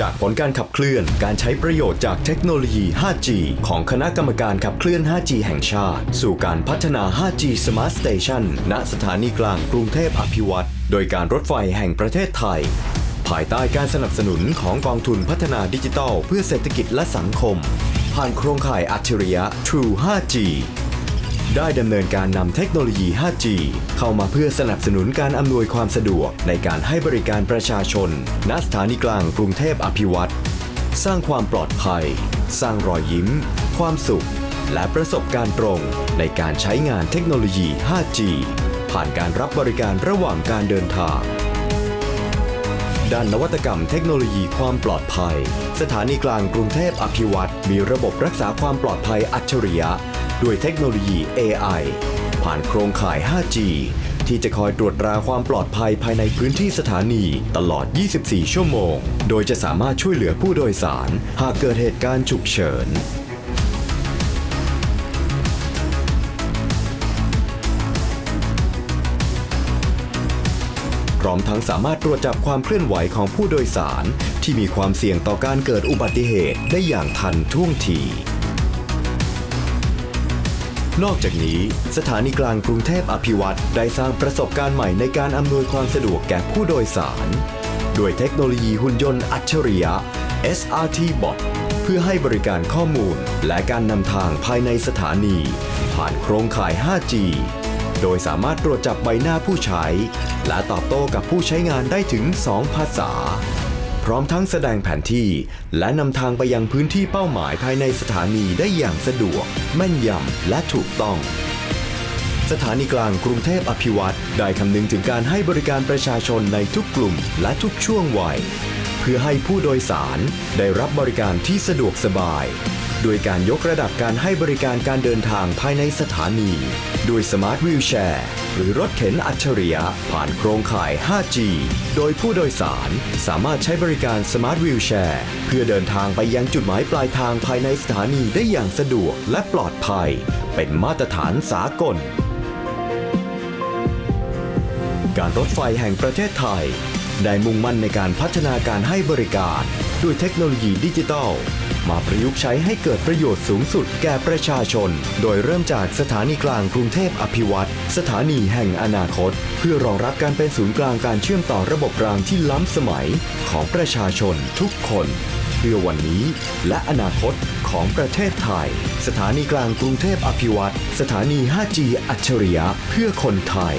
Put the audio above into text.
จากผลการขับเคลื่อนการใช้ประโยชน์จากเทคโนโลยี 5G ของคณะกรรมการขับเคลื่อน 5G แห่งชาติ สู่การพัฒนา 5G Smart Station ณ สถานีกลางกรุงเทพอภิวัตรโดยการรถไฟแห่งประเทศไทย ภายใต้การสนับสนุนของกองทุนพัฒนาดิจิทัล เพื่อเศรษฐกิจและสังคม ผ่านโครงข่ายอัจฉริยะ True 5G ได้ดำเนินการนำเทคโนโลยี 5G เข้ามาเพื่อสนับสนุนการอำนวยความสะดวกในการให้บริการประชาชน ณ สถานีกลางกรุงเทพอภิวัตรสร้างความปลอดภัย สร้างรอยยิ้ม ความสุข และประสบการณ์ตรงในการใช้งานเทคโนโลยี 5G ผ่านการรับบริการระหว่างการเดินทาง ด้านนวัตกรรมเทคโนโลยีความปลอดภัย สถานีกลางกรุงเทพอภิวัตรมีระบบรักษาความปลอดภัยอัจฉริยะ ด้วยเทคโนโลยี AI ผ่านโครงข่าย 5G ที่จะคอยตรวจตราความปลอดภัยภายในพื้นที่สถานีตลอด 24 ชั่วโมง โดยจะสามารถช่วยเหลือผู้โดยสาร หากเกิดเหตุการณ์ฉุกเฉิน พร้อมทั้งสามารถตรวจจับความเคลื่อนไหวของผู้โดยสาร ที่มีความเสี่ยงต่อการเกิดอุบัติเหตุได้อย่างทันท่วงที นอกจากนี้ สถานีกลางกรุงเทพอภิวัตรได้สร้างประสบการณ์ใหม่ในการอำนวยความสะดวกแก่ผู้โดยสาร ด้วยเทคโนโลยีหุ่นยนต์อัจฉริยะ SRT Bot เพื่อให้บริการข้อมูลและการนำทางภายในสถานี ผ่านโครงข่าย 5G โดยสามารถตรวจจับใบหน้าผู้ใช้ และตอบโต้กับผู้ใช้งานได้ถึง 2 ภาษา พร้อมทั้งแสดงแผนที่ และนำทางไปยังพื้นที่เป้าหมายภายในสถานีได้อย่างสะดวก แม่นยำและถูกต้องสถานีกลางกรุงเทพอภิวัตรได้คำนึงถึงการให้บริการประชาชนในทุกกลุ่มและทุกช่วงวัย พื่อให้ผู้โดยสารได้รับบริการที่สะดวกสบาย โดยการยกระดับการให้บริการการเดินทางภายในสถานีด้วยสมาร์ทวีลแชร์ หรือรถเข็นอัจฉริยะ ผ่านโครงข่าย 5G โดยผู้โดยสารสามารถใช้บริการสมาร์ทวีลแชร์เพื่อเดินทางไปยังจุดหมายปลายทางภายในสถานีได้อย่างสะดวกและปลอดภัย เป็นมาตรฐานสากล การรถไฟแห่งประเทศไทย ได้มุ่งมั่นในการพัฒนาการให้บริการ ด้วยเทคโนโลยีดิจิทัล มาประยุกต์ใช้ให้เกิดประโยชน์สูงสุดแก่ประชาชน โดยเริ่มจากสถานีกลางกรุงเทพอภิวัตรสถานีแห่งอนาคต เพื่อรองรับการเป็นศูนย์กลางการเชื่อมต่อระบบรางที่ล้ำสมัยของประชาชนทุกคนเพื่อวันนี้และอนาคตของประเทศไทย สถานีกลางกรุงเทพอภิวัตรสถานี 5G อัจฉริยะเพื่อคนไทย